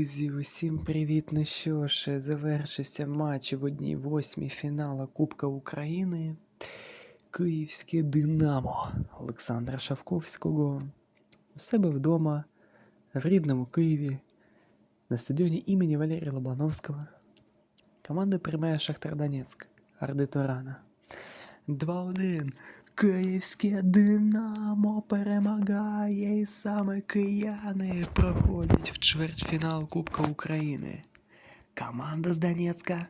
Друзі, усім привіт! Ну що ж, завершився матч в одній восьмій фінала Кубка України. Київське Динамо Олександра Шавковського у себе вдома в рідному Києві на стадіоні імені Валерія Лобановського. Команда приймає Шахтар Донецьк Арди Турана. 2-1. Київське Динамо перемагає, і саме кияни проходять в чвертьфінал Кубка України. Команда з Донецька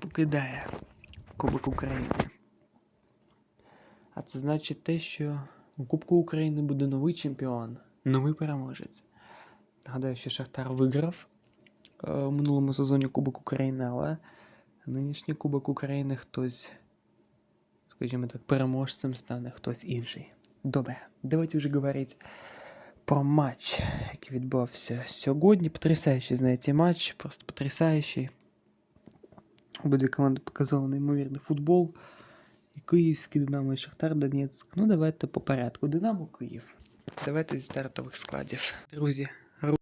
покидає Кубок України. А це значить те, що у Кубку України буде новий чемпіон, новий переможець. Нагадаю, що Шахтар виграв е, у минулому сезоні Кубок України, але нинішній Кубок України хтось скажімо так, переможцем стане хтось інший. Добре, давайте вже говорити про матч, який відбувався сьогодні. Потрясаючий, знаєте, матч, просто потрясаючий. Обидві команди показали неймовірний футбол. І Київський Динамо, і Шахтар Донецьк. Ну, давайте по порядку. Динамо Київ. Давайте зі стартових складів. Друзі,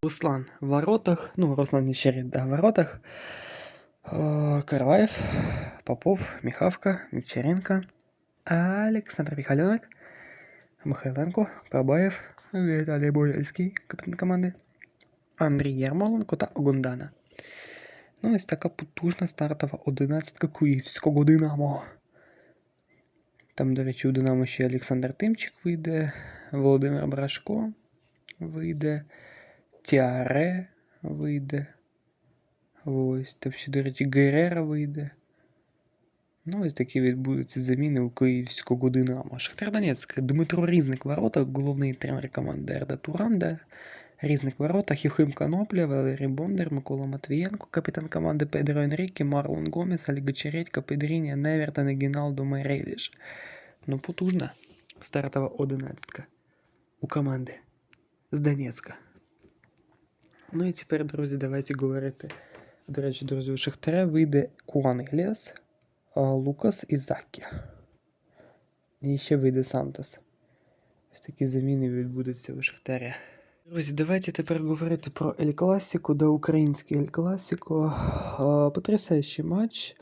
Руслан в воротах. Ну, Руслан Нечеред, да, в воротах. Е, Караваєв, Попов, Міхавка, Мівчаренко, Олександр Михайленок, Михайленко, Кабаєв, Віталій Бояльський, капітан команди, Андрій Ярмоленко та Гондана. Ну, ось така потужна стартова одинадцятка київського Динамо. Там, до речі, у Динамо ще Олександр Тимчик вийде, Володимир Брашко вийде, Тіаре вийде. Ось, там ще, до речі, Герера вийде. Ну, ось такі відбудуться заміни у київського Динамо. Шахтар Донецьк, Дмитро Різник в воротах, головний тренер команди Ерда Туранда. Різник в воротах, Юхим Канопля, Валерій Бондар, Микола Матвієнко, капітан команди Педро Енріке, Марлон Гомес, Альга Чередько, Педріня, Невертон і Гіналдо Майреліш. Ну, потужна стартова одинадцятка у команди з Донецька. Ну і тепер, друзі, давайте говорити. До речі, друзі, у Шахтаря вийде Куан Еліас, а, Лукас і Закі. І ще вийде Сантос. Ось такі заміни відбудуться у Шахтаря. Друзі, давайте тепер говорити про Ель Класіку, да український Ель Класіко. Потрясаючий матч.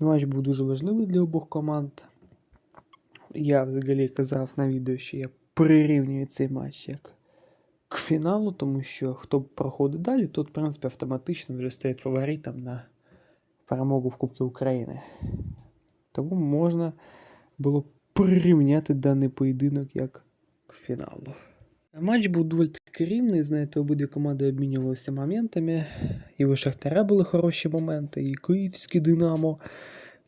Матч був дуже важливий для обох команд. Я взагалі казав на відео, що я прирівнюю цей матч як к фіналу, тому що хто проходить далі, тот, в принципі, автоматично вже стає фаворитом на перемогу в Кубці України. Тому можна було прирівняти даний поєдинок як к фіналу. Матч був доволі таки рівний, знаєте, обидві команди обмінювалися моментами. І у Шахтаря були хороші моменти, і Київське Динамо.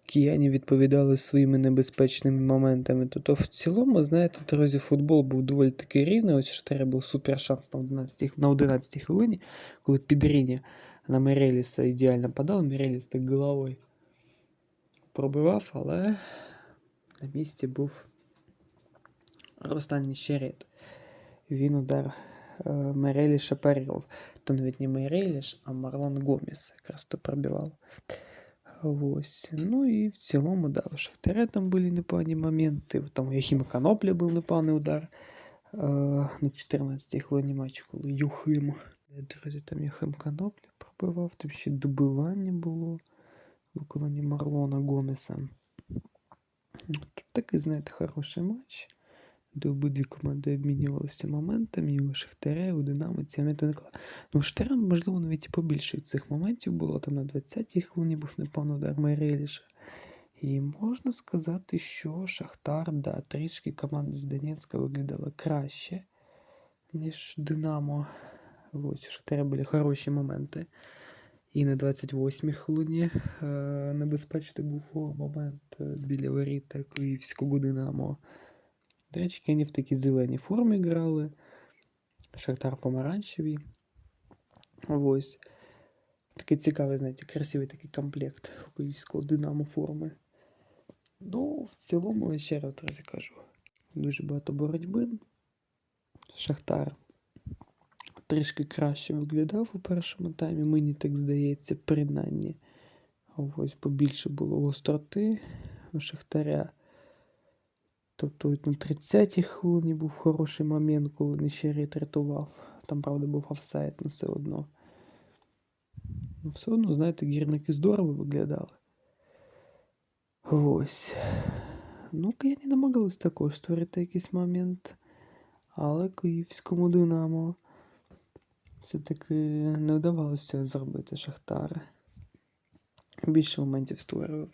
Кияні відповідали своїми небезпечними моментами. Тобто, в цілому, знаєте, друзі, футбол був доволі таки рівний. Ось Шахтаря був супер шанс на 11 на 11 хвилині, коли підріння на Мереліса ідеально подав. Мереліс так головою пробивав, але на місці був Рустан Черед. Він удар е, Мереліша парував. То навіть не Мереліш, а Марлон Гомес якраз то пробивав. Ось. Ну і в цілому, да, у Шахтаря там були непогані моменти. Там у Яхіма Канопля був непоганий удар е, на 14-й хвилині матчу, коли Юхим. Друзі, там Юхим Канопля пробивав, там ще добивання було в виконанні Марлона Гомеса. Тут такий, знаєте, хороший матч, де обидві команди обмінювалися моментами, і у Шахтаря, і у Динамо моменти не клали. Ну, Шахтаря, можливо, навіть і побільше цих моментів було. Там на 20-й хвилині був непевно удар Майреліша. І можна сказати, що Шахтар, да, трішки команда з Донецька виглядала краще, ніж Динамо. Ось у були хороші моменти. І на 28-й хвилині е, небезпечний був момент е, біля воріт Київського Динамо. До речі, вони в такій зеленій формі грали. Шахтар помаранчевий. Ось. Такий цікавий, знаєте, красивий такий комплект київського Динамо форми. Ну, в цілому, я ще раз друзі кажу, дуже багато боротьби. Шахтар трішки краще виглядав у першому таймі, мені так здається, принаймні. Ось побільше було гостроти у Шахтаря. Тобто на 30-й хвилині був хороший момент, коли Нещерет рятував. Там, правда, був офсайд, але все одно. Ну, все одно, знаєте, гірники здорово виглядали. Ось. Ну, кияні намагались також створити якийсь момент. Але київському Динамо все-таки не вдавалося зробити Шахтар. Більше моментів створював.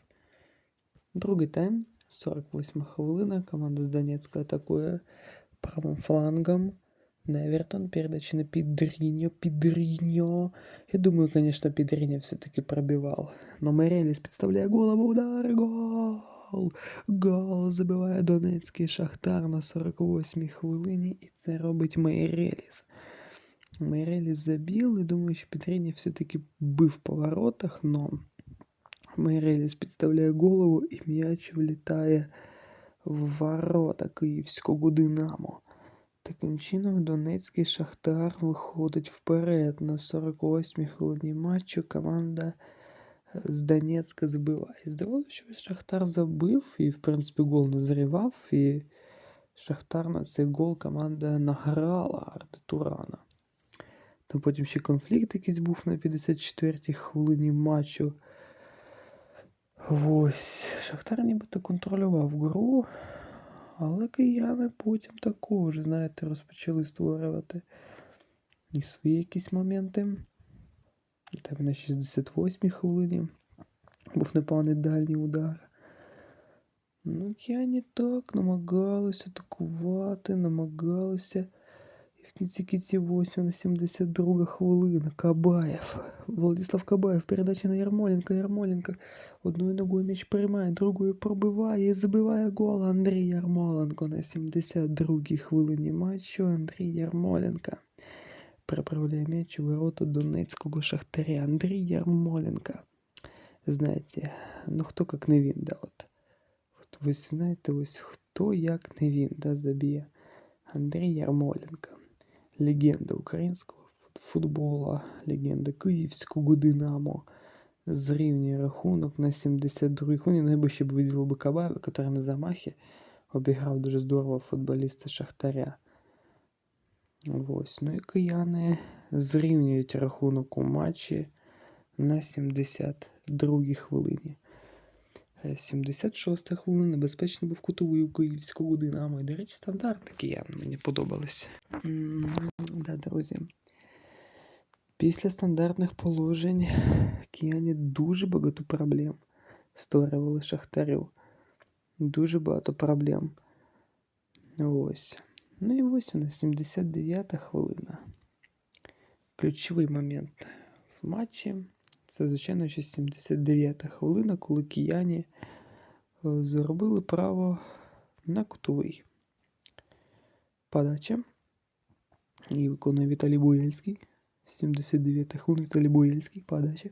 Другий тайм, 48 хвилина. Команда з Донецька атакує правим флангом. Невертон, передача на Педриньо, Педриньо. Я думаю, конечно, Педриньо все-таки пробивал. Но Мереліс підставляє голову, удар, гол! Гол забиває Донецький Шахтар на 48-й хвилині, і це робить Мейреліс. Мейреліс забив, і думаю, що Педриньо все-таки бив по воротах, но Мейреліс підставляє голову, і м'яч влітає в ворота київського Динамо. Таким чином, Донецький Шахтар виходить вперед. На 48-й хвилині матчу команда з Донецька забиває. Здавалося, що Шахтар забив і, в принципі, гол назрівав. І Шахтар на цей гол команда награла Арда Турана. Там потім ще конфлікт якийсь був на 54-й хвилині матчу. Ось, Шахтар нібито контролював гру. Але кияни потім також, знаєте, розпочали створювати і свої якісь моменти. Там на 68-й хвилині був непоганий дальній удар. Ну, кияні так намагалися атакувати, намагалися. І в кінці кінці 8 на 72 хвилина. Кабаєв. Владислав Кабаєв. Передача на Ярмоленка. Ярмоленко одною ногою м'яч приймає, другою пробиває і забиває гол. Андрій Ярмоленко на 72-й хвилині матчу. Андрій Ярмоленко переправляє м'яч у ворота Донецького Шахтаря. Андрій Ярмоленко. Знаєте, ну хто як не він, да, от. От ви знаєте, ось хто як не він, да, заб'є. Андрій Ярмоленко. Легенда українського футбола, легенда київського Динамо. Зрівнює рахунок на 72-й хвилині. Найближче б виділив би Кабаєва, який на замахі обіграв дуже здорово футболіста Шахтаря. Ось. Ну і кияни зрівнюють рахунок у матчі на 72-й хвилині. 76 хвилина небезпечно був кутовий у київського Динамо. І, до речі, стандарт киян мені подобались. Да, друзі. Після стандартних положень кияні дуже багато проблем створювали Шахтарю. Дуже багато проблем. Ось. Ну і ось вона, 79 хвилина. Ключовий момент в матчі. Це, звичайно, що 79 хвилина, коли кияні е, заробили право на кутовий. Подача. І виконує Віталій Буєльський. 79-та хвилин Віталій Буєльський. Подача.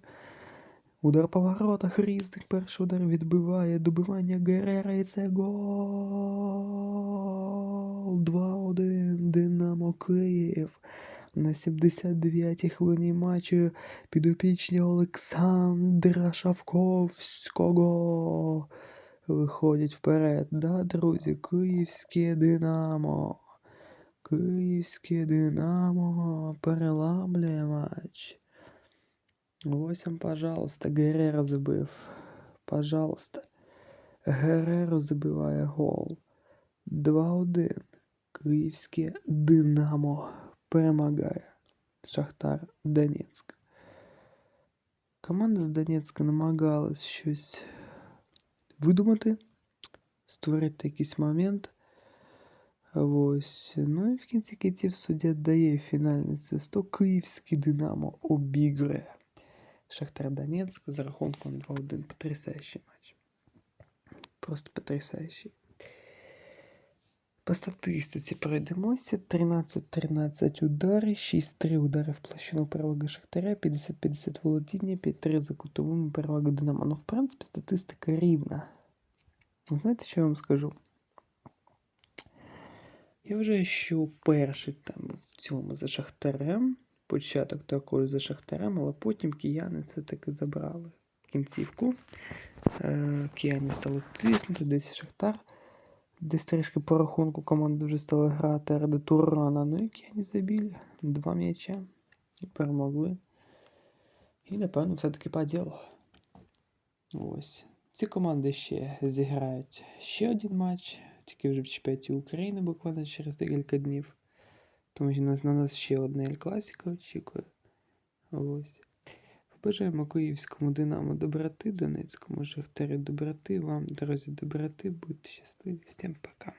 Удар по воротах різних. Перший удар відбиває добивання Герера і це гол. 2-1 Динамо Київ. На 79-й хвилині матчу підопічні Олександра Шавковського виходять вперед. Да, друзі, київське Динамо. Київське Динамо переламлює матч. Ось вам, пожалуйста, Гереро забив. Пожалуйста. Гереро забиває гол. 2-1. Київське Динамо перемагає Шахтар Донецьк. Команда з Донецька намагалась щось видумати, створити якийсь момент. Ось. Ну і в кінці кінців суддя дає фінальний свисток. Київський Динамо обігрує. Шахтар Донецьк з рахунком 2-1. Потрясаючий матч. Просто потрясаючий. По статистиці пройдемося. 13-13 удари, 6-3 удари в площину переваги Шахтаря, 50-50 володіння, 5-3 за кутовими переваги Динамо. Ну, в принципі, статистика рівна. Знаєте, що я вам скажу? Я вважаю, що перший там в цілому за Шахтарем, початок також за Шахтарем, але потім кияни все-таки забрали кінцівку. Е, Кияни стали тиснути, десь Шахтар. Десь трішки по рахунку команди вже стали грати ради Турана. Ну і кияні забили. Два м'яча і перемогли. І, напевно, все-таки по ділу. Ось. Ці команди ще зіграють ще один матч, тільки вже в чемпіонаті України буквально через декілька днів. Тому що на нас ще одна Ель Класіка очікує. Ось. Побажаємо київському Динамо доброти, Донецькому Шахтарю доброти, вам, друзі, доброти, будьте щасливі. Всім пока.